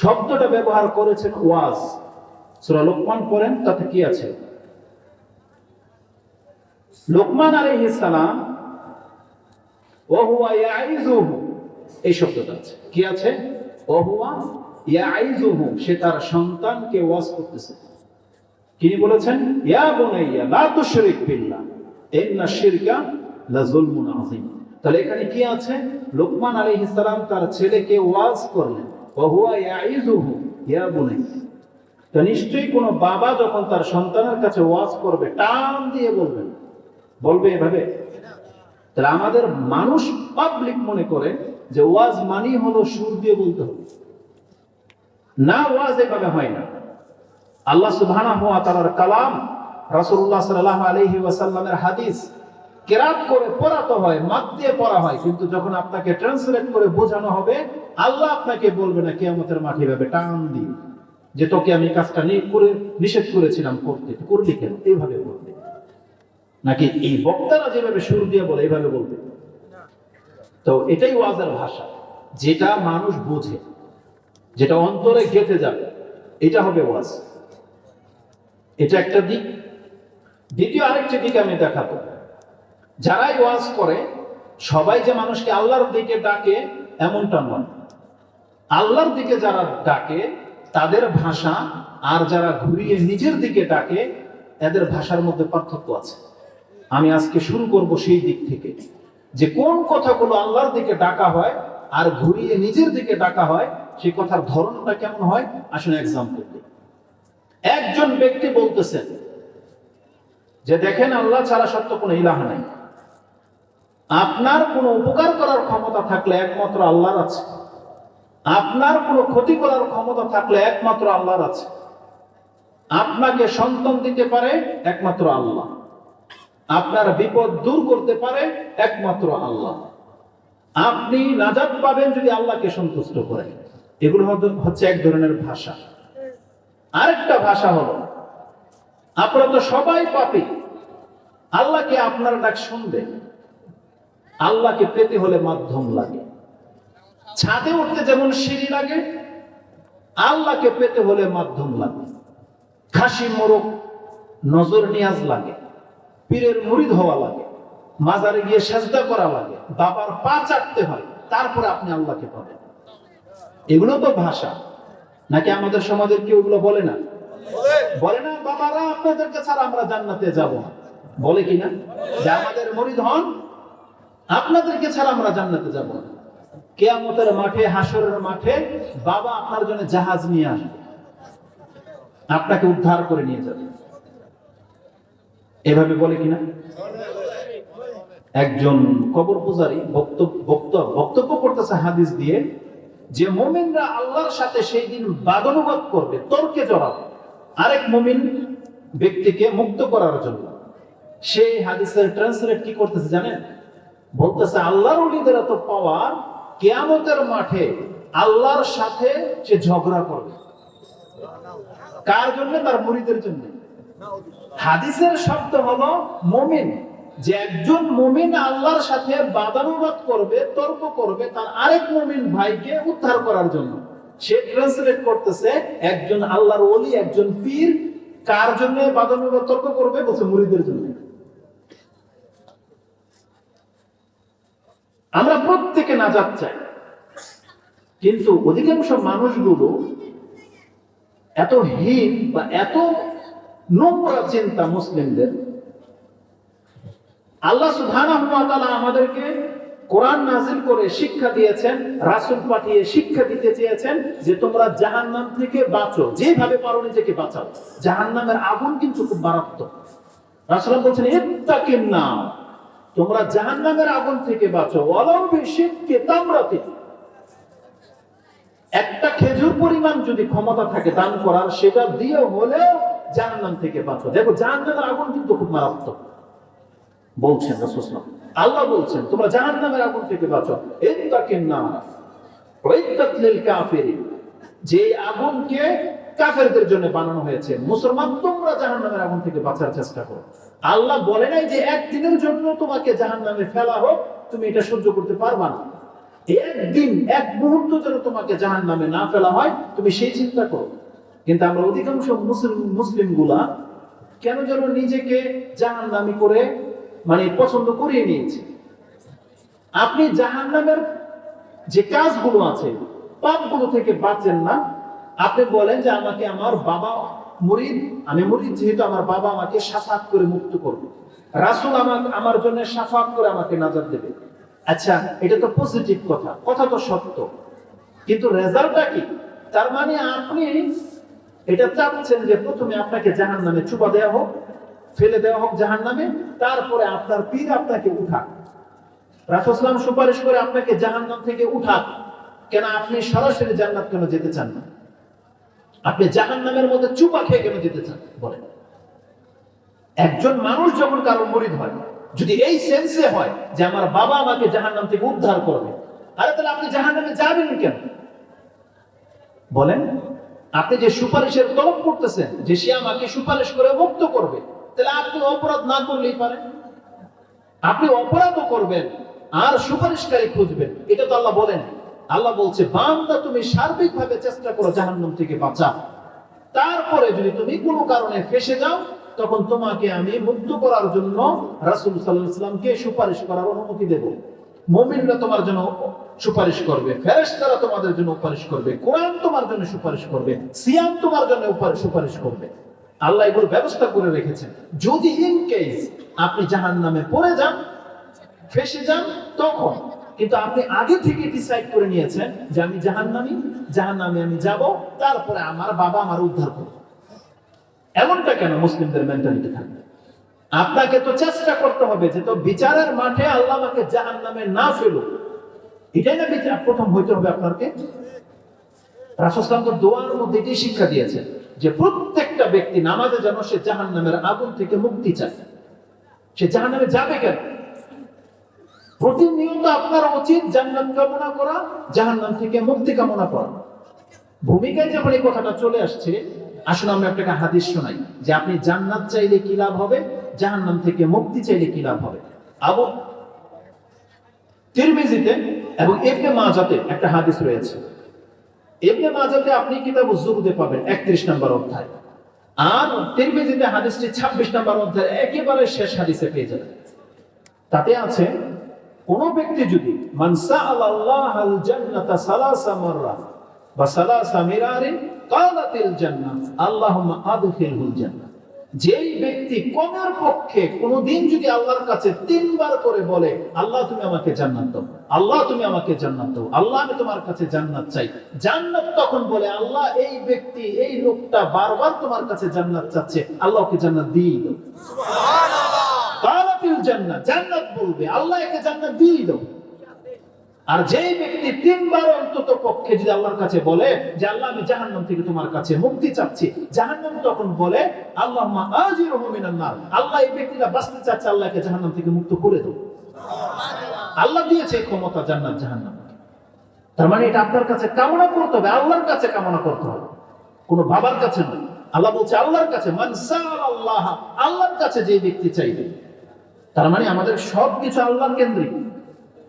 শব্দটা ব্যবহার করেছেন ওয়াজ। সুরা লোকমান পড়েন, তাতে কি আছে? লোকমান আলাইহিস সালাম ওহুয়া ইয়াইজুহু এই শব্দটা আছে। কি আছে? ওহুয়া ইয়াইজুহু সে তার সন্তানকে ওয়াজ করতেছে। তিনি বলেছেন? ইয়া বুনাইয়া, লা তুশরিক বিল্লাহ ইন্না শিরকা আযীম তাহলে এখানে কি আছে? লোকমান আলাইহিস সালাম তার ছেলেকে ওয়াজ করলেন। তো নিশ্চয়ই কোনো বাবা যখন তার সন্তানের কাছে ওয়াজ করবে, টান দিয়ে বলবেন বলবে এভাবে। তাহলে আমাদের মানুষ পাবলিক মনে করে যে ওয়াজ মানি হলো সুর দিয়ে বলতে হবে। না ওয়াজ এভাবে হয় না। আল্লাহ সুবহানাহু ওয়া তাআলার কালাম রাসূলুল্লাহ সাল্লাল্লাহু আলাইহি ওয়াসাল্লামের হাদিস কেরাত করে পড়াতে হয় মাত দিয়ে পড়া হয়, কিন্তু যখন আপনাকে ট্রান্সলেট করে বোঝানো হবে, আল্লাহ আপনাকে বলবে না, কিয়ামতের মাঠে ভাবে টান দিয়ে যে তোকে আমি কাজটা নিয়ে করে, নিষেধ করেছিলাম করতে। করলি কেন? এইভাবে বলবে। নাকি এই বক্তারা যেভাবে সুর দিয়ে বলে, এইভাবে বলবে? তো এটাই ওয়াজের ভাষা। যেটা মানুষ বোঝে, যেটা অন্তরে গেঁথে যাবে, এটা হবে ওয়াজ। এটা একটা দিক। দ্বিতীয় আরেকটি দিক আমি দেখাবো। যারাই ওয়াজ করে, সবাই যে মানুষকে আল্লাহর দিকে ডাকে, এমনটা নয়। আল্লাহর দিকে যারা ডাকে, তাদের ভাষা আর যারা ঘুরিয়ে নিজের দিকে ডাকে, এদের ভাষার মধ্যে পার্থক্য আছে। আমি আজকে শুরু করব সেই দিক থেকে, যে কোন কথাগুলো আল্লাহর দিকে ডাকা হয় আর ঘুরিয়ে নিজের দিকে ডাকা হয়, সেই কথার ধরনটা কেমন হয়? আসলে এক্সাম্পল দিই। একজন ব্যক্তি বলতেছেন যে, দেখেন, আল্লাহ ছাড়া সত্য কোনো ইলাহা নাই। আপনার কোনো উপকার করার ক্ষমতা থাকলে একমাত্র আল্লাহর আছে। আপনার কোনো ক্ষতি করার ক্ষমতা থাকলে একমাত্র আল্লাহর আছে। আপনাকে সন্তান দিতে পারে একমাত্র আল্লাহ। আপনার বিপদ দূর করতে পারে একমাত্র আল্লাহ। আপনি নাজাদ পাবেন যদি আল্লাহকে সন্তুষ্ট করেন। এগুলো হচ্ছে- এক ধরনের ভাষা। আরেকটা ভাষা হলো, আপনারা তো সবাই পাপি। আল্লাহকে আপনার ডাক শুনবে। আল্লাহকে পেতে হলে মাধ্যম লাগে। ছাদে উঠতে যেমন সিঁড়ি লাগে, আল্লাহকে পেতে হলে মাধ্যম লাগে। খাসি, মোরগ, নজর নিয়াজ লাগে, পীরের মুরিদ হওয়া লাগে, মাজারে গিয়ে সেজদা করা লাগে, বাবার পা চাটতে হয়, তারপরে আপনি আল্লাহকে পাবেন। এগুলো তো ভাষা। নাকি আমাদের সমাজের কেউ এগুলো বলে না? বলে না, বাবারা, আপনাদেরকে ছাড়া আমরা জান্নাতে যাব না। বলে কি না যে আমাদের মরিদ হন আপনাদেরকে ছাড়া আমরা জান্নাতে যাব না। কেয়ামতের মাঠে হাসরের মাঠে বাবা আপনার জন্য জাহাজ নিয়ে আসবে। আপনাকে উদ্ধার করে নিয়ে যাবে। এভাবে বলে কিনা? একজন কবর পূজারী বক্তব্য করতেছে হাদিস দিয়ে যে মোমিনরা আল্লাহর সাথে সেই দিন বাদানুবাদ করবে, তর্কে জড়াবে আরেক মুমিন ব্যক্তিকে মুক্ত করার জন্য। সেই হাদিসের ট্রান্সলেট কি করতেছে জানেন? বলতেছে, আল্লাহর ওলিদের এত পাওয়ার কেয়ামতের মাঠে আল্লাহর সাথে সে ঝগড়া করবে। কার জন্য? তার মুরিদের জন্য। হাদিসের শব্দ হলো মমিন। যে একজন মমিন আল্লাহর সাথে বাদানুবাদ করবে, তর্ক করবে, তার আরেক মমিন ভাইকে উদ্ধার করার জন্য। সে ট্রান্সলেট করতেছে, একজন আল্লাহর ওলি, একজন পীর, কার জন্য বাদানুবাদ তর্ক করবে? বলছে মুরিদের জন্য। আমরা প্রত্যেকে নাজাত চাই। কিন্তু অধিকাংশ মানুষগুলো এত হীন বা এত নোংরা চিন্তা মুসলিমদের, আল্লাহ ওয়া আমাদেরকে কোরআন নাজিল করে শিক্ষা দিয়েছেন, রাসূল পাঠিয়ে শিক্ষা দিতে চেয়েছেন যে তোমরা জাহান্নাম থেকে বাঁচো, যেভাবে পারো নিজেকে বাঁচাও। জাহান্নামের আগুন কিন্তু খুব মারাত্মক। রাসূল বলছেন ইত্তাকিন না তোমরা জাহান্নামের আগুন থেকে বাঁচো। ওয়ালাউ বিশিক্কি তামরাতিন একটা খেজুর পরিমাণ যদি ক্ষমতা থাকে দান করার, সেটা দিয়ে হলেও জাহান্নাম থেকে বাঁচো। দেখো, জাহান্নামের আগুন কিন্তু খুব মারাত্মক। বলছেন আল্লাহ বলছেন, তোমরা জাহান্নামের আগুন থেকে বাঁচো। না ওয়াইত্তাত লিল কাফিরিন। যে আগুনকে কাফেরদের জন্য বানানো হয়েছে। মুসলমান, তোমরা জাহান্নামের আগুন থেকে বাঁচার চেষ্টা করো। আল্লাহ বলে নাই যে একদিনের জন্য তোমাকে জাহান্নামে ফেলা হোক, তুমি এটা সহ্য করতে পারবা না। একদিন, এক মুহূর্ত যেন তোমাকে জাহান নামে না ফেলা হয়, তুমি সেই চিন্তা করো। কিন্তু আমরা অধিকাংশ মুসলিম মুসলিমগুলা কেন যেন নিজেকে জাহান নামি করে মানে পছন্দ করিয়ে নিয়েছে? আপনি জাহান নামের যে কাজগুলো আছে, পাপগুলো থেকে বাঁচেন না আপনি বলেন যে আমাকে আমার বাবা মুরিদ, আমি মুরিদ যেহেতু আমার বাবা আমাকে সাফাত করে মুক্ত করবে। রাসুল আমার আমার জন্য সাফাত করে আমাকে নাজার দেবে। আচ্ছা এটা তো পজিটিভ কথা কথা তো সত্য। কিন্তু রেজাল্টটা কি? তার মানে আপনি এটা চাচ্ছেন যে প্রথমে আপনাকে জাহান নামে চুপা দেওয়া হোক, ফেলে দেওয়া হোক জাহান নামে তারপরে আপনার পীর আপনাকে উঠাক। রাসুসলাম সুপারিশ করে আপনাকে জাহান্নাম থেকে উঠাক। কেন আপনি সরাসরি জান্নাত কেন যেতে চান না? আপনি জাহান্নামের মধ্যে চুপা খেয়ে কেন যেতে চান? বলেন। একজন মানুষ যখন কারও মরিদ হয়, যদি এই সেন্সে হয় যে আমার বাবা আমাকে জাহান্নাম থেকে উদ্ধার করবে, আরে তাহলে আপনি জাহান্নামে যাবেন কেন? বলেন, আপনি যে সুপারিশের তলব করতেছেন, যে সে আমাকে সুপারিশ করে মুক্ত করবে, তাহলে আপনি অপরাধ না করলেই পারেন আপনি অপরাধও করবেন আর সুপারিশকারী খুঁজবেন, এটা তো আল্লাহ বলেন। আল্লাহ বলছে, বান্দা, তুমি সার্বিকভাবে চেষ্টা করো জাহান্নাম থেকে বাঁচা তারপরে যদি তুমি কোনো কারণে ফেসে যাও, তখন তোমাকে আমি মুক্ত করার জন্য রাসূল সাল্লামকে সুপারিশ করার অনুমতি দেব। মুমিনরা তোমার জন্য সুপারিশ করবে, ফেরেশতারা তোমাদের জন্য সুপারিশ করবে, কোরআন তোমার জন্য সুপারিশ করবে, সিয়াম তোমার জন্য সুপারিশ করবে। আল্লাহ এগুলো ব্যবস্থা করে রেখেছেন। যদি ইন কেস আপনি জাহান্নামে পড়ে যান, ফেসে যান, তখন কিন্তু আপনি আগে থেকে ডিসাইড করে নিয়েছেন যে আমি জাহান্নামি, জাহান্নামে আমি যাব, তারপরে আমার বাবা আমার উদ্ধার করবে। এমনটা কেন মুসলিমদের মেন্টালিটি থাকবে? আপনাকে তো চেষ্টা করতে হবে যে তো বিচারের মাঠে আল্লাহ আমাকে জাহান্নামে না ফেলুক। এটাই না বিচার? প্রথম হইতে হবে আপনাকে। রাসুসলাম তো দোয়ার মধ্যে এটাই শিক্ষা দিয়েছেন যে প্রত্যেকটা ব্যক্তি নামাজে যেন সে জাহান্নামের আগুন থেকে মুক্তি চায়। সে জাহান্নামে যাবে কেন? প্রতিনিয়ত আপনার উচিত জান্নাত কামনা করা, জাহান্নাম থেকে মুক্তি কামনা করা। ভূমিকায় যখন এই কথাটা চলে আসছে আসলে আমি আপনাকে হাদিস শোনাই, যে আপনি জান্নাত চাইলে কি লাভ হবে, জাহান্নাম থেকে মুক্তি চাইলে কি লাভ হবে? আবু তিরমিজিতে এবং ইবনে মাজাতে একটা হাদিস রয়েছে। ইবনে মাজাতে আপনি কিতাব জুহুদে পাবেন 31 নম্বর অধ্যায়। আর তিরমিজিতে হাদিসটি 26 নম্বর অধ্যায় একেবারে শেষ হাদিসে পেয়ে যাবেন। তাতে আছে কোন ব্যক্তি যদি মানসা যেই ব্যক্তি কমের পক্ষে কোনদিন যদি আল্লাহর কাছে তিনবার করে বলে, আল্লাহ, তুমি আমাকে জান্নাত দাও, আল্লাহ, তুমি আমাকে জান্নাত দাও, আল্লাহ, আমি তোমার কাছে জান্নাত চাই। জান্নাত তখন বলে, আল্লাহ, এই ব্যক্তি, এই লোকটা বারবার তোমার কাছে জান্নাত চাচ্ছে আল্লাহ ওকে জান্নাত দিয়ে দাও। জান্নাত বলবে, আল্লাহ একে জান্নাত দিয়ে আর ব্যক্তি তিনবার অন্তত পক্ষে যদি আল্লাহর কাছে বলে যে, আল্লাহ, আমি জাহান্নাম থেকে তোমার কাছে মুক্তি চাচ্ছি। জাহান্নাম তখন বলে আল্লাহ আল্লাহ এই ব্যক্তিটা বাঁচতে চাচ্ছে, আল্লাহকে জাহান্নাম থেকে মুক্ত করে আল্লাহ দিয়েছে ক্ষমতা জান্নাত, জাহান্নাম। তার মানে এটা আপনার কাছে কামনা করতে হবে, আল্লাহর কাছে কামনা করতে হবে। কোনো বাবার কাছে নয়। আল্লাহ বলছে, আল্লাহর কাছে, মান আল্লাহ আল্লাহর কাছে যে ব্যক্তি চাইবে। তার মানে আমাদের সব কিছু আল্লাহর কেন্দ্রিক।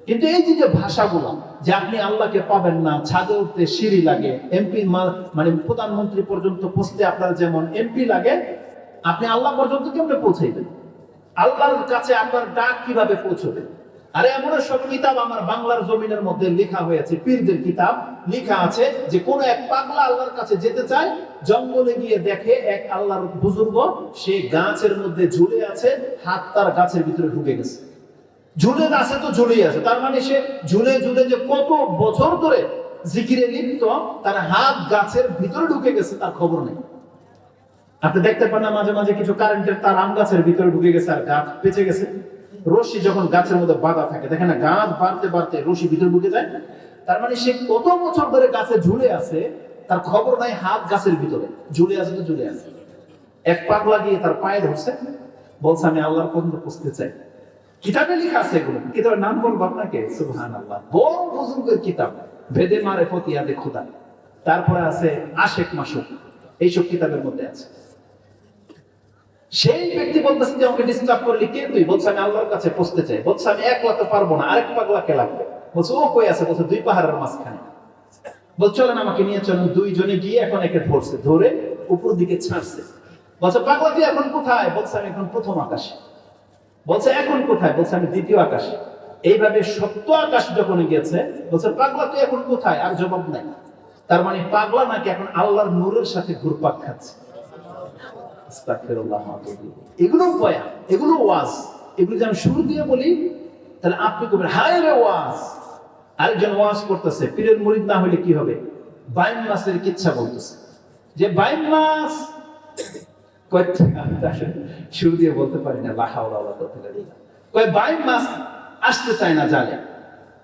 কিন্তু এই যে যে ভাষাগুলো, যে আপনি আল্লাহকে পাবেন না, ছাদে উঠতে সিঁড়ি লাগে এমপি মানে প্রধানমন্ত্রী পর্যন্ত পৌঁছতে আপনার যেমন এমপি লাগে, আপনি আল্লাহ পর্যন্ত কেমনে পৌঁছাইবেন? আল্লাহর কাছে আপনার ডাক কীভাবে পৌঁছবে? আরে এমন সব কিতাব আমার বাংলার জমিনের মধ্যে লেখা হয়েছে, পীরদের কিতাব লেখা আছে যে কোন এক পাগলা আল্লাহর কাছে যেতে চায়, জঙ্গলে গিয়ে দেখে এক আল্লাহর বুজুর্গ, সে গাছের মধ্যে ঝুলে আছে, হাত তার গাছের ভিতরে ঢুকে গেছে। ঝুলে আছে তো ঝুলেই আছে, তার মানে সে ঝুলে ঝুলে যে কত বছর ধরে জিকিরে লিপ্ত, তার হাত গাছের ভিতরে ঢুকে গেছে, তার খবর নেই। আপনি দেখতে পান না, মাঝে মাঝে কিছু কারেন্টের তার আম গাছের ভিতরে ঢুকে গেছে আর গাছ বেঁচে গেছে। রশি যখন গাছের মধ্যে বাঁধা থাকে, দেখেন না, গাছ বাড়তে বাড়তে রশি ভিতরে ঢুকে যায়। তার মানে সে কত বছর ধরে গাছে ঝুলে আছে, তার খবর নাই হাত গাছের ভিতরে। ঝুলে আছে তো ঝুলে আছে। এক পাগলা লাগিয়ে তার পায়ে ধরছে, বলছে, আমি আল্লাহর পর্যন্ত পুষতে চাই। কিতাবে লেখা আছে এগুলো। কিতাবের নাম বলব আপনাকে? সুবহান আল্লাহ বড় বুজুর্গের কিতাব। ভেদে মারে ফতিয়াদে খোদা। তারপরে আছে আশেক মাসুক। এইসব কিতাবের মধ্যে আছে। সেই ব্যক্তি বলতেছে যে আমাকে ডিস্টার্ব করলি কে তুই? বলছে, আমি আল্লাহর কাছে পৌঁছতে চাই। বলছে, আমি একলা তো পারব না। আরেক পাগলাকে লাগবে? বলছে, ও কই আছে? বলছে, দুই পাহাড়ের মাঝখানে। বল চলেন আমাকে নিয়ে চলেন। দুইজনে গিয়ে এখন একে ধরছে, ধরে উপর দিকে ছাড়ছে। বলছে, পাগলা তুই এখন কোথায়? বলছে, আমি এখন প্রথম আকাশে। বলছে, এখন কোথায়? বলছে, আমি দ্বিতীয় আকাশে। এইভাবে সত্য আকাশ যখন গেছে, বলছে, পাগলা তুই এখন কোথায়? আর জবাব নাই। তার মানে পাগলা নাকি এখন আল্লাহর নূরের সাথে ঘুরপাক খাচ্ছে। এগুলো বয়ান এগুলো ওয়াজ। এগুলো যদি আমি শুরু দিয়ে বলি তাহলে আপনি করবেন হায় রে ওয়াজ। আরেকজন ওয়াজ করতেছে পীরের মুরিদ না হলে কি হবে? বাইম মাসের কিচ্ছা বলতেছে। যে বাইম মাস শুরু দিয়ে বলতে পারি না লাহা ওলা করতে পারি কয় বাইম মাস আসতে চায় না জালে।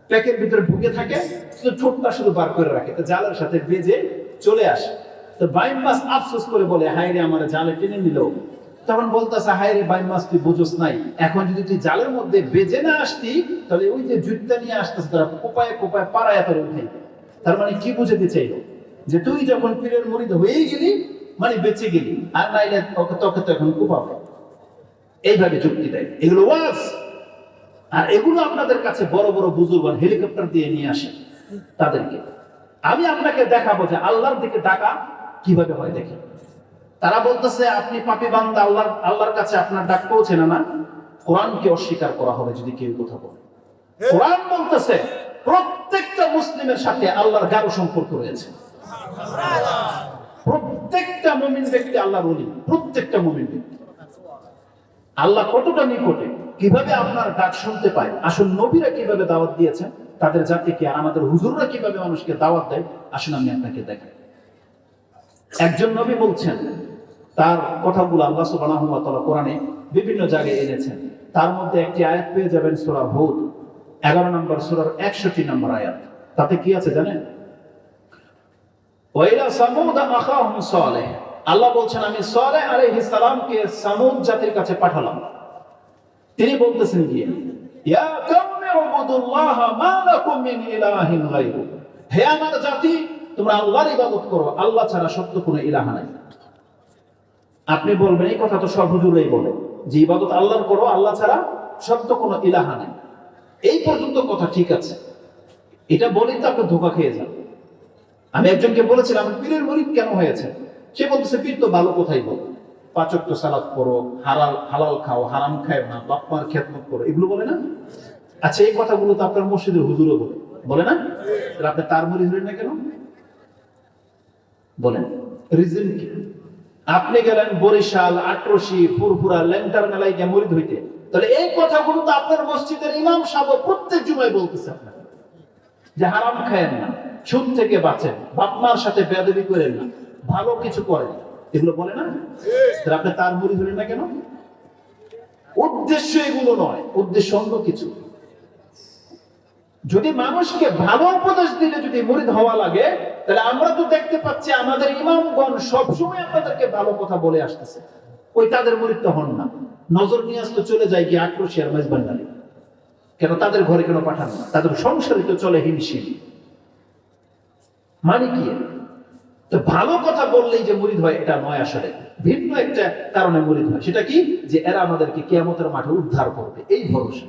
প্যাকের ভিতরে ঢুকে থাকে শুধু ঠোঁটটা শুধু বার করে রাখে তো জালের সাথে বেজে চলে আসে। তো বাইম মাছ আফসোস করে বলে, হায় রে, আমার জালে টেনে নিল। তখন বলতেছে, হায় রে বাইম মাস তুই বুঝোস নাই। এখন যদি তুই জালের মধ্যে বেজে না আসতি, তাহলে ওই যে জুটটা নিয়ে আসতেছে, তারা কোপায় কোপায় পাড়ায় তোর উঠাই তার মানে কি বুঝাতে চাইলো? যে তুই যখন পীরের মরিদ হয়ে গেলি মানে বেঁচে গেলি, আর নাইলে তোকে তোকে তো এখন কোপাবে। এইভাবে যুক্তি দেয়। এগুলো ওয়াজ। আর এগুলো আপনাদের কাছে বড় বড় বুজুর্গ হেলিকপ্টার দিয়ে নিয়ে আসে তাদেরকে। আমি আপনাকে দেখাবো যে আল্লাহর দিকে ডাকা কীভাবে হয় দেখে। তারা বলতেছে আপনি পাপি বান্দা আল্লাহ আল্লাহর কাছে আপনার ডাক পৌঁছে না না? কোরআনকে অস্বীকার করা হবে যদি কেউ কথা বলে। কোরআন বলতেছে প্রত্যেকটা মুসলিমের সাথে আল্লাহর গাঢ় সম্পর্ক রয়েছে। প্রত্যেকটা মুমিন ব্যক্তি আল্লাহর ওলি প্রত্যেকটা মুমিন ব্যক্তি। আল্লাহ কতটা নিকটে কীভাবে আপনার ডাক শুনতে পায় আসল নবীরা কীভাবে দাওয়াত দিয়েছেন তাদের জাতিকে আর আমাদের হুজুররা কীভাবে মানুষকে দাওয়াত দেয় আসুন আমি আপনাকে দেখাই। একজন নবী বলছেন, তার কথাগুলো আল্লাহ তাআলা কোরআনে বিভিন্ন জায়গায় এনেছেন। তার মধ্যে একটি আয়াত পেয়ে যাবেন সূরা হুদ। 11 নম্বর সূরার 61 নম্বর আয়াত। তাতে কি আছে জানেন? আল্লাহ বলছেন, আমি সালেহ আলাইহিস সালামকে সামুদ জাতির কাছে পাঠালাম। তিনি বলতেছেন গিয়ে হে আমার জাতি তোমরা আল্লাহর ইবাদত করো, আল্লাহ ছাড়া সত্য কোনো ইলাহা নাই। আপনি বলবেন, এই কথা তো সব হুজুরাই বলে, যে ইবাদত আল্লাহর করো, আল্লাহ ছাড়া সত্য কোনো ইলাহা নেই। এই পর্যন্ত কথা ঠিক আছে। এটা বলেই তো আপনি ধোকা খেয়ে যান। আমি একজনকে বলেছিলাম, পীরের মরিদ কেন হয়েছে? সে বলতেছে, পীর তো ভালো কোথায় বল? পাচক তো সালাদ করো, হালাল হালাল খাও, হারাম খায় না বাপ্পার খেদমত করো, এগুলো বলে না? আচ্ছা এই কথাগুলো তো আপনার মসজিদের হুজুরও বলে। বলে না? আপনি তার মরিদ হলেন না কেন? বলেন। রিজন কি? আপনি গেলেন বরিশাল আটরশি ফুরফুরা লেন্টার মেলায় গিয়ে মরিদ হইতে। তাহলে এই কথাগুলো তো আপনার মসজিদের ইমাম সাহেব প্রত্যেক জুমায় বলতেছে আপনাকে। যে হারাম খায়েন না, সুদ থেকে বাঁচেন বাপমার সাথে বেদবি করেন না, ভালো কিছু করেন এগুলো বলে না? তাহলে আপনি তার মুড়ি ধরেন না কেন? উদ্দেশ্য এগুলো নয়, উদ্দেশ্য অন্য কিছু। যদি মানুষকে ভালো উপদেশ দিলে যদি মরিদ হওয়া লাগে তাহলে আমরা তো দেখতে পাচ্ছি আমাদের ইমামগণ সবসময় আপনাদেরকে ভালো কথা বলে আসতেছে। ওই তাদের মুরিদ তো হন না। নজর নিয়ে আসতে চলে যায় গিয়ে আক্রোশী আর মেজবান্ডারি কেন তাদের ঘরে কেন পাঠান না। তাদের সংসারে তো চলে হিমশিম। মানে কি? তো ভালো কথা বললেই যে মুরিদ হয়, এটা নয় আসলে। ভিন্ন একটা কারণে মুরিদ হয়। সেটা কি? যে এরা আমাদেরকে কেয়ামতের মাঠে উদ্ধার করবে। এই ভরসা।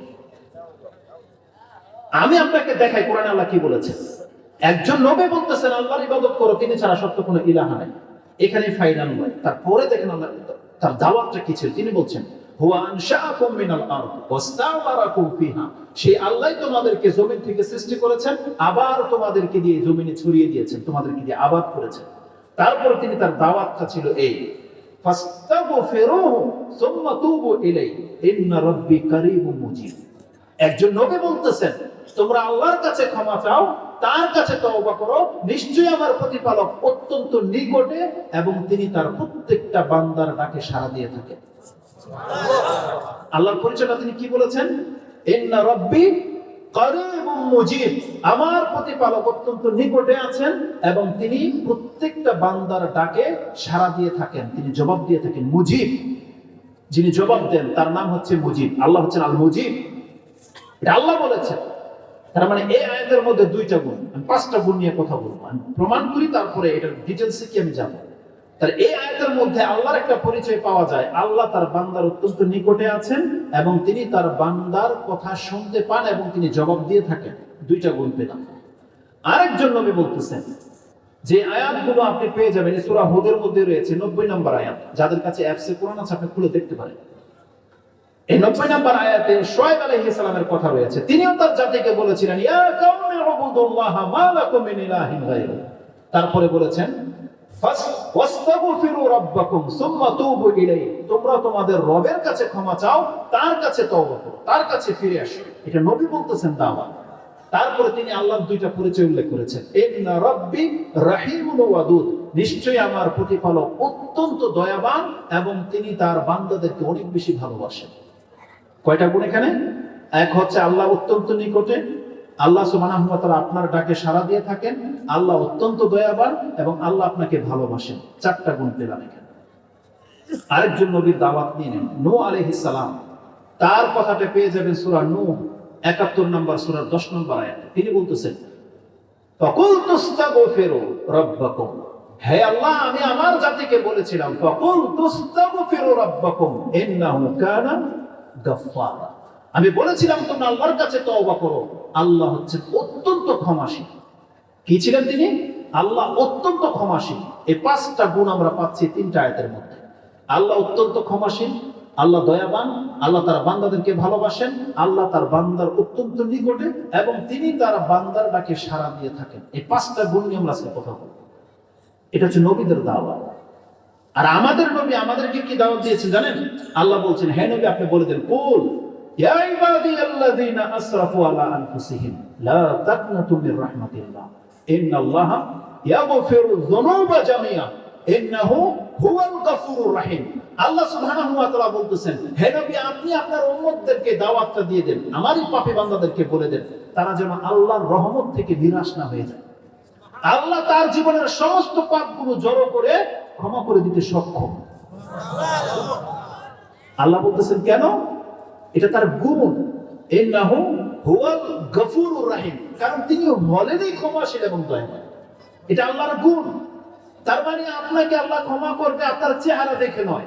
আমি আপনাকে দেখাই কোরআন আল্লাহ কি বলেছেন? একজন নবী বলতেছেন, আল্লাহর ইবাদত করো, তিনি ছাড়া সত্য কোনো ইলাহা নাই। এখানে ফাইনাল নয়। তারপরে দেখেন আল্লাহ তার দাওয়াতটা কি ছিল? তিনি বলছেন আল্লাহ তোমাদেরকে জমিন থেকে সৃষ্টি করেছেন, আবার তোমাদেরকে দিয়ে জমিনে ছড়িয়ে দিয়েছেন, তোমাদেরকে দিয়ে আবাদ করেছেন। তারপর তিনি তার দাওয়াতটা ছিল এই একজন নবী বলতেছেন, তোমরা আল্লাহর কাছে ক্ষমা চাও তার কাছে তওবা করো, নিশ্চয়ই আমার প্রতিপালক অত্যন্ত নিকটে এবং তিনি তার প্রত্যেকটা বান্দার ডাকে সাড়া দিয়ে থাকেন আল্লাহর পরিচয়টা তিনি কি বলেছেন? ইন্না রাব্বি মুজিব। আমার প্রতিপালক অত্যন্ত নিকটে আছেন এবং তিনি প্রত্যেকটা বান্দার ডাকে সাড়া দিয়ে থাকেন। তিনি জবাব দিয়ে থাকেন, মুজিব। যিনি জবাব দেন, তার নাম হচ্ছে মুজিব। আল্লাহ হচ্ছেন আল মুজিব এটা আল্লাহ বলেছেন। তার মানে এই আয়াতের মধ্যে দুইটা গুণ, আমি পাঁচটা গুণ নিয়ে কথা বলব। আমি প্রমাণ করি, তারপরে এটার ডিটেলসে কি আমি তার এই আয়াতের মধ্যে আল্লাহর একটা পরিচয় পাওয়া যায়, আল্লাহ তার বান্দার অত্যন্ত নিকটে আছেন এবং তিনি তার বান্দার কথা শুনতে পান এবং তিনি জবাব দিয়ে থাকেন। দুইটা গুণ পেলাম। আরেকজন নবী বলতেছেন, যে আয়াতগুলো আপনি পেয়ে যাবেন সূরা হুদের মধ্যে রয়েছে নব্বই নম্বর আয়াত। যাদের কাছে অ্যাপসে কোরআন আছে, আপনি খুলে দেখতে পারেন। এই নব্বই নম্বর আয়াতে আলাইহিস সালামের কথা রয়েছে। তিনিও তার জাতিকে বলেছিলেন তারপরে বলেছেন তোমরা তোমাদের রবের কাছে ক্ষমা চাও, তার কাছে তওবা করো, তার কাছে ফিরে আসো। এটা নবী বলতেছেন দাওয়া তারপরে তিনি আল্লাহর দুইটা পরিচয় উল্লেখ করেছেন, ইন্না রাব্বি রাহিমুন ওয়াদুদ নিশ্চয়ই আমার প্রতিপালক অত্যন্ত দয়াবান এবং তিনি তার বান্দাদেরকে অনেক বেশি ভালোবাসেন। কয়টা গুণ এখানে? এক হচ্ছে আল্লাহ অত্যন্ত নিকটে। আল্লাহ তাআলা আপনার ডাকে সাড়া দিয়ে থাকেন। আল্লাহ অত্যন্ত দয়াবান এবং আল্লাহ আপনাকে ভালোবাসেন। চারটা গুণ পেলাম এখানে। আরেকজন নবীর দাওয়াত নিয়ে নেন। আলাইহিস সালাম। তার কথাটা পেয়ে যাবেন সুরা নূহ 71 নম্বর সুরার দশ নম্বর আয়াত। তিনি বলতেছেন ফাকুল তুস্তাগফিরু রাব্বাকুম। হে আল্লাহ, আমি আমার জাতিকে বলেছিলাম ফাকুল তুস্তাগফিরু রাব্বাকুম, ইন্নাহু কানা আমি বলেছিলাম, তোমরা আল্লাহর কাছে তওবা করো। আল্লাহ হচ্ছে অত্যন্ত ক্ষমাশীল। কি ছিলেন তিনি? আল্লাহ অত্যন্ত ক্ষমাশীল। এই পাঁচটা গুণ আমরা পাচ্ছি তিনটা আয়াতের মধ্যে। আল্লাহ অত্যন্ত ক্ষমাশীল, আল্লাহ দয়াবান, আল্লাহ তার বান্দাদেরকে ভালোবাসেন, আল্লাহ তার বান্দার অত্যন্ত নিকটে এবং তিনি তার বান্দার ডাকে সাড়া দিয়ে থাকেন। এই পাঁচটা গুণ নিয়ে আমরা আজকে কথা বলব। এটা হচ্ছে নবীদের দাওয়াত। আর আমাদের নবী আমাদেরকে কি দাওয়াত দিয়েছেন জানেন? আল্লাহ বলছেন হ্যাঁ নবী, আপনি বলে দেন, কুল, ইয়া ইবাদিয়াল্লাযীনা আসরাফু আলা আনফুসিহিম, লা তাকনাতু মির রাহমাতিল্লাহ ইয়াগফিরু যুনুবা জামিআ, ইন্নাহু হুয়াল রহিম। আল্লাহ সুবহানাহু ওয়া তাআলা বলতেছেন, হে নবী, আপনি আপনার উম্মতদেরকে দাওয়াতটা দিয়ে দেন, আমারই পাপী বান্দাদেরকে বলে দেন, তারা যেন আল্লাহর রহমত থেকে নিরাশ না হয়ে যায়। আল্লাহ তার জীবনের সমস্ত পাপগুলো জড়ো করে ক্ষমা করে দিতে সক্ষম। আল্লাহ বলতেছেন, কেন? এটা তার গুণ। ইন্নাহু হুয়াল গফুর রাহিম। কারণ তিনি হলেনই ক্ষমাশীল এবং দয়াবান। এটা আল্লাহর গুণ। তার মানে আপনাকে আল্লাহ ক্ষমা করবে আপনার চেহারা দেখে নয়।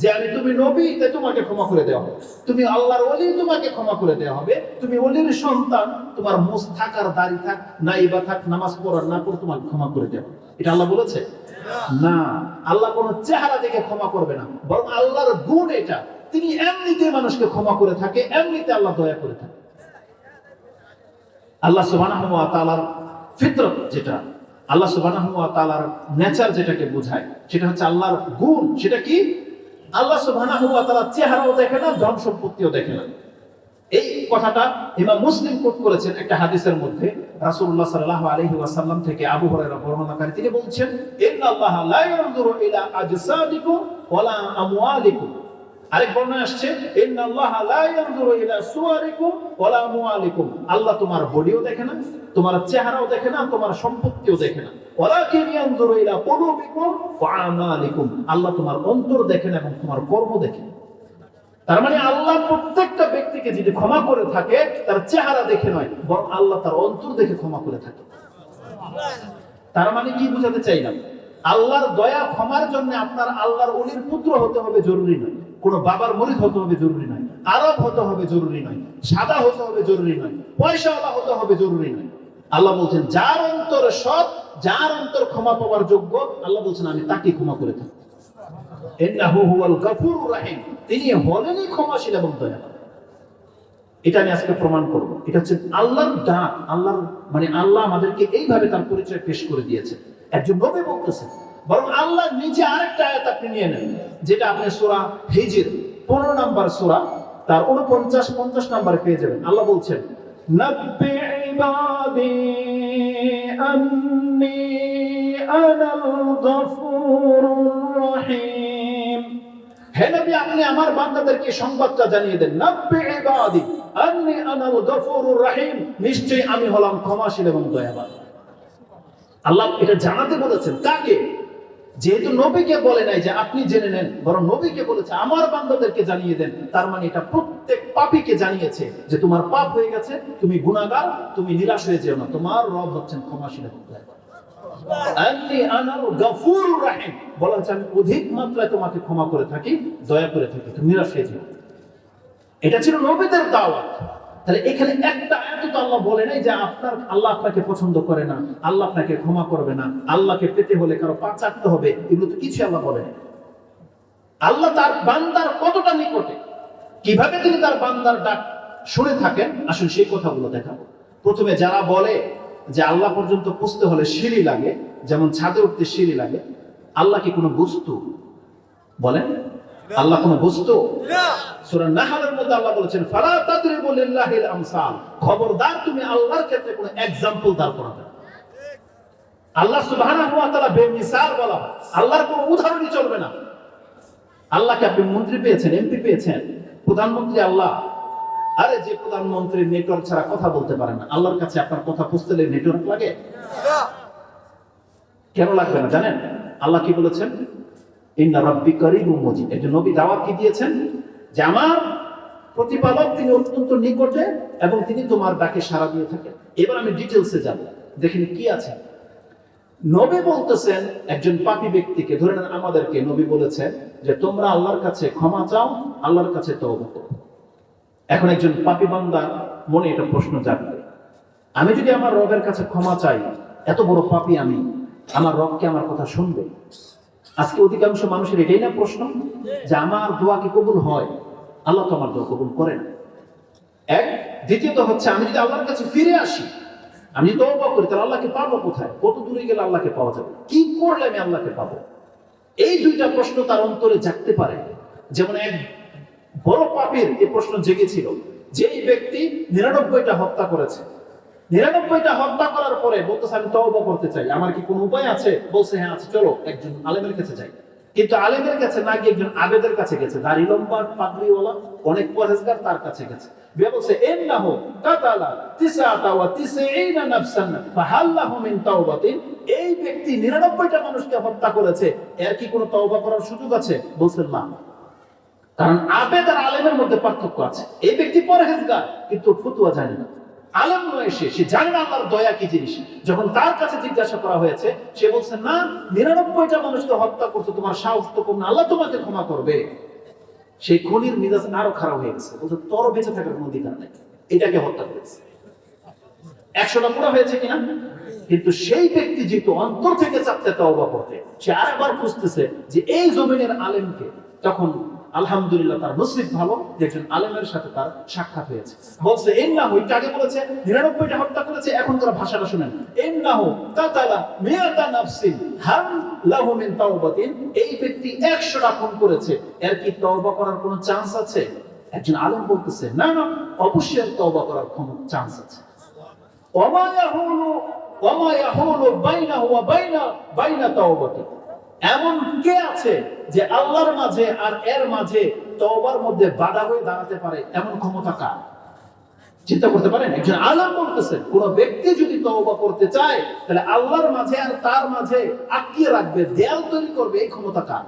যে আমি তুমি নবী, তাই তোমাকে ক্ষমা করে দেওয়া হবে। তুমি আল্লাহর ওলি, তোমাকে ক্ষমা করে দেওয়া হবে। তুমি ওলির সন্তান, তোমার মুস থাকার, দাড়ি থাক নাইবা থাক, নামাজ পড়ার না পড়ে তোমাকে ক্ষমা করে দেওয়া এটা আল্লাহ বলেছে? না। আল্লাহ কোন চেহারা দেখে ক্ষমা করবে না। বরং আল্লাহর গুণ এটা। তিনি এমনিতে মানুষকে ক্ষমা করে থাকে, এমনিতে আল্লাহ দয়া করে থাকে। আল্লাহ তাআলার ফিতরত যেটা, আল্লাহ সুবহানাহু ওয়া নেচার যেটাকে বোঝায়, সেটা হচ্ছে আল্লাহর গুণ। সেটা কি? আল্লাহ সুবহানাহু ওয়া তাআলা চেহারাও দেখে না ধন সম্পত্তিও দেখে না। এই কথাটা ইমাম মুসলিম কোট করেছেন একটা হাদিসের মধ্যে। রাসূলুল্লাহ সাল্লাল্লাহু আলাইহি ওয়াসাল্লাম থেকে আবু হুরায়রা বর্ণনাকারী তিনি বলছেন, ইন্নাল্লাহা লা ইয়ানজুরু ইলা আজসাদিকুম ওয়ালা আমওয়ালিকুম। আরেক বর্ণনা আসছে আল্লাহ তোমার বডিও দেখে না, তোমার চেহারাও দেখে না, তোমার সম্পত্তিও দেখে না। আল্লাহ তোমার অন্তর দেখেন এবং তোমার কর্ম দেখেন তার মানে আল্লাহ প্রত্যেকটা ব্যক্তিকে যদি ক্ষমা করে থাকে, তার চেহারা দেখে নয়, বরং আল্লাহ তার অন্তর দেখে ক্ষমা করে থাকে। তার মানে কি বুঝাতে চাইলাম? আল্লাহর দয়া ক্ষমার জন্য আপনার আল্লাহর অলির পুত্র হতে হবে জরুরি নয়। কোন বাবার মরিদ হতে হবে জরুরি নয়, আরব হতে হবে জরুরি নয়, সাদা হতে হবে জরুরি নয়, পয়সাওয়ালা হতে হবে জরুরি নয়। আল্লাহ বলছেন, যার অন্তর সৎ, যার অন্তর ক্ষমা পাওয়ার যোগ্য, আল্লাহ বলছেন, আমি তাকে ক্ষমা করে থাকি তিনি হলেনই ক্ষমাশীল এবং দয়াবান এটা আমি আজকে প্রমাণ করব। এটা হচ্ছে আল্লাহর ডাক, আল্লাহর মানে আল্লাহ আমাদেরকে এইভাবে তার পরিচয় পেশ করে দিয়েছে একজন নবী বলতেছেন বরং আল্লাহ নিজে আরেকটা আয়াত আপনি নিয়ে নেন, যেটা আপনি সোরা হিজর 15 নাম্বার সোরা, তার 49 50 নাম্বার পেয়ে যাবেন। আল্লাহ বলছেন হে নবী, আপনি আমার বান্দাদেরকে সংবাদটা জানিয়ে দেন। নাব্বি ইবাদি আন্নী আনাল গফুরুর রহিম। নিশ্চয়ই আমি হলাম ক্ষমাশীল এবং দয়াবান। আল্লাহ এটা জানাতে বলেছেন। কাকে? যেহেতু নবীকে বলে নাই যে আপনি জেনে নেন, বরং নবীকে বলেছে, আমার বান্দাদেরকে জানিয়ে দেন। তার মানে এটা প্রত্যেক পাপীকে জানিয়েছে যে তোমার পাপ হয়ে গেছে, তুমি গুনাহগার, তুমি নিরাশ হয়ে যেও না। তোমার রব হচ্ছেন ক্ষমাশীল আমি অধিক মাত্রায় তোমাকে ক্ষমা করে থাকি, দয়া করে থাকি, তুমি এটা ছিল নবীদের দাওয়াত। তাহলে এখানে একটা আয়াত তো আল্লাহ বলে নাই যে আপনার, আল্লাহ আপনাকে পছন্দ করে না, আল্লাহ আপনাকে ক্ষমা করবে না, আল্লাহকে পেতে হলে কারও পা চাটতে হবে, এগুলো তো কিছু আল্লাহ বলে নাই। আল্লাহ তার বান্দার কতটা নিকটে? কীভাবে তিনি তার বান্দার ডাক শুনে থাকেন? আসলে সেই কথাগুলো দেখাবো। প্রথমে যারা বলে যে আল্লাহ পর্যন্ত পুষতে হলে সিঁড়ি লাগে, যেমন ছাদে উঠতে সিঁড়ি লাগে, আল্লাহ কি কোনো বস্তু বলেন? আল্লাহ কোনো বস্তু? সূরা নাহলের মধ্যে আল্লাহ বলেছেন ফালা তাদরিবু লিল্লাহিল আমসাল খবরদার তুমি আল্লাহর ক্ষেত্রে কোনো एग्जांपल দাও করাবে না। আল্লাহ সুবহানাহু ওয়া তাআলা বেমিসাল বলা হয় আল্লাহর কোনো উদাহরণই চলবে না আল্লাহকে আপনি মন্ত্রী পেয়েছেন এমপি পেয়েছেন প্রধানমন্ত্রী আল্লাহ আরে যে প্রধানমন্ত্রী নেটওয়ার্ক ছাড়া কথা বলতে পারে না আল্লাহর কাছে আপনার কথা বুঝতে হলে নেটওয়ার্ক লাগে কেন লাগবে না জানেন আল্লাহ কি বলেছেন ইন্না রাব্বি করিমুম মুজিব একজন নবী দাওয়াত কি দিয়েছেন যে আমার প্রতিপালক, তিনি অত্যন্ত নিকটে এবং তিনি তোমার ডাকে সাড়া দিয়ে থাকেন। এবার আমি ডিটেলসে যাব। দেখেন কি আছে। নবী বলতেছেন, একজন পাপী ব্যক্তিকে, ধরে নেন আমাদেরকে নবী বলেছেন যে, তোমরা আল্লাহর কাছে ক্ষমা চাও, আল্লাহর কাছে করো। এখন একজন পাপী বান্দার মনে এটা প্রশ্ন জাগবে। আমি যদি আমার রবের কাছে ক্ষমা চাই, এত বড় পাপী আমি, আমার রবকে আমার কথা শুনবে? আজকে অধিকাংশ মানুষের এটাই না প্রশ্ন? যে আমার দোয়া কি কবুল হয়? আল্লাহ তো আমার দোয়া কবুল করেন। এক, দ্বিতীয়ত হচ্ছে আমি যদি আল্লাহর কাছে ফিরে আসি, আমি তো করি, তাহলে আল্লাহকে পাবো কোথায়? কত দূরে গেলে আল্লাহকে পাওয়া যাবে? কি করলে আমি আল্লাহকে পাবো? এই দুইটা প্রশ্ন তার অন্তরে জাগতে পারে। যেমন এক বড় পাপের এই প্রশ্ন জেগেছিল যে এই ব্যক্তি নিরানব্বইটা হত্যা করেছে। নিরানব্বইটা হত্যা করার পরে বলতেছে, আমি তওবা করতে চাই। আমার কি কোনো উপায় আছে? বলছে হ্যাঁ আছে, চলো, একজন আলেমের কাছে যাই। কিন্তু আলেমের কাছে না গিয়ে একজন আবেদের কাছে গেছে। দাড়ি লম্বা, পাগড়িওয়ালা, অনেক পরেজগার তার কাছে গেছে। বলছে এর নাম কাতালা নাফসান মিন তাওবাতিন। এই ব্যক্তি নিরানব্বইটা মানুষকে হত্যা করেছে। এর কি কোনো তওবা করার সুযোগ আছে? বলছেন, না। কারণ আবেদ আর আলেমের মধ্যে পার্থক্য আছে। এই ব্যক্তি পরহেজগার, কিন্তু ফতুয়া জানে না। আলেম নয় সে সে জানে না আল্লাহর দয়া কি জিনিস। যখন তার কাছে জিজ্ঞাসা করা হয়েছে, সে বলছে, না, নিরানব্বইটা মানুষকে হত্যা করছ, তোমার সাহস তো কম আল্লাহ তোমাকে ক্ষমা করবে। সেই খনির মিজাজ আরও খারাপ হয়ে গেছে। বলছে তোর বেঁচে থাকার কোনো অধিকার নেই। এটাকে হত্যা করেছে। একশোটা পুরো হয়েছে কিনা? কিন্তু সেই ব্যক্তি যেহেতু অন্তর থেকে চাচ্ছে তওবা করতে সে আরেকবার খুঁজতেছে যে এই জমিনের আলেমকে তখন আলহামদুলিল্লাহ তার নসিব ভালো, যে একজন আলেমের সাথে তার সাক্ষাৎ হয়েছে। বলছে এর না ওইটা আগে বলেছে, নিরানব্বইটা হত্যা করেছে, এখন তারা ভাষাটা শুনেন। এর না হোক কাতালা মিয়াতা নাফসিন হাম লাহু মিন তাওবাতিন এই ব্যক্তি 100টা খুন করেছে। এর কি তওবা করার কোনো চান্স আছে? একজন আলেম বলতেছে, না না, অবশ্যই তওবা করার কোনো চান্স আছে। ওমা ইয়াহুলু ওমা ইয়াহুলু বাইনাহু ওয়া বাইনা বাইনা তাওবাতি এমন কে আছে যে আল্লাহর মাঝে আর এর মাঝে তওবার মধ্যে বাধা হয়ে দাঁড়াতে পারে? এমন ক্ষমতা কার? চিন্তা করতে পারেন? একজন আলম বলতেছেন, কোন ব্যক্তি যদি তওবা করতে চায়, তাহলে আল্লাহর মাঝে আর তার মাঝে আটকিয়ে রাখবে, দেয়াল তৈরি করবে, এই ক্ষমতা কার?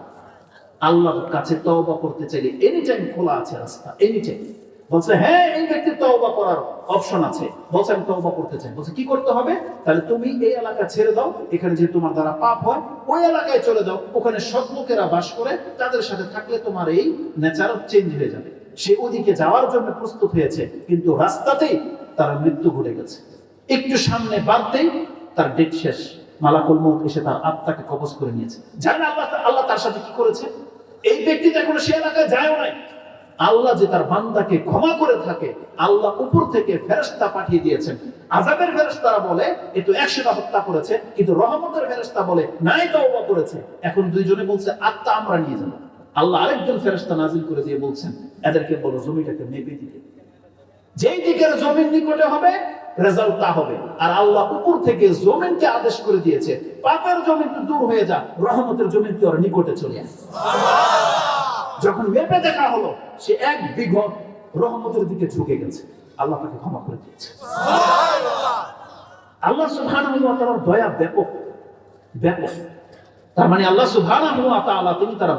আল্লাহর কাছে তওবা করতে চাইলে এনি টাইম খোলা আছে রাস্তা এনি টাইম বলছে হ্যাঁ এই ব্যক্তির তওবা করার অপশন আছে। বলছে, আমি তওবা করতে চাই। বলছে, কি করতে হবে? তাহলে তুমি এই এলাকা ছেড়ে দাও। এখানে যে তোমার দ্বারা পাপ হয়, ওই এলাকায় চলে যাও। ওখানে সৎ লোকেরা বাস করে, তাদের সাথে থাকলে তোমার এই নেচার চেঞ্জ হয়ে যাবে। সে ওদিকে যাওয়ার জন্য প্রস্তুত হয়েছে, কিন্তু রাস্তাতেই তার মৃত্যু ঘটে গেছে। একটু সামনে বাদ বাদতেই তার ডেট শেষ। মালাকুল মৌত এসে তার আত্মাকে কবজ করে নিয়েছে। জানেন আল্লাহ আল্লাহ তার সাথে কি করেছে? এই ব্যক্তি তো এখন সে এলাকায় যায়ও নাই। আল্লাহ যে তার বান্দাকে ক্ষমা করে থাকে, আল্লাহ উপর থেকে ফেরেস্তা পাঠিয়ে দিয়েছেন। আজাবের ফেরেস্তারা বলে, এ তো একশোটা হত্যা করেছে, কিন্তু রহমতের ফেরেস্তা বলে, নাই, তওবা করেছে। এখন দুইজনে বলছে, আত্মা আমরা নিয়ে যাব। আল্লাহ আরেকজন ফেরেস্তা নাজিল করে দিয়ে বলছেন, এদেরকে বলো, জমিটাকে মেপে দিতে। যেই দিকের জমিন নিকটে হবে রেজাল্ট তা হবে। আর আল্লাহ উপর থেকে জমিনকে আদেশ করে দিয়েছে, পাপের জমিন দূর হয়ে যা, রহমতের জমিন কি ওর নিকটে চলে আসে যখন মেপে দেখা হলো সে এক বিঘত রহমতের দিকে ঝুঁকে গেছে। আল্লাহ তাকে ক্ষমা করে দিয়েছে। আল্লাহ সুবহানাহু ওয়া তাআলার দয়া ব্যাপক ব্যাপক। তার মানে আল্লাহ সুবহানাহু ওয়া তাআলা তিনি তারা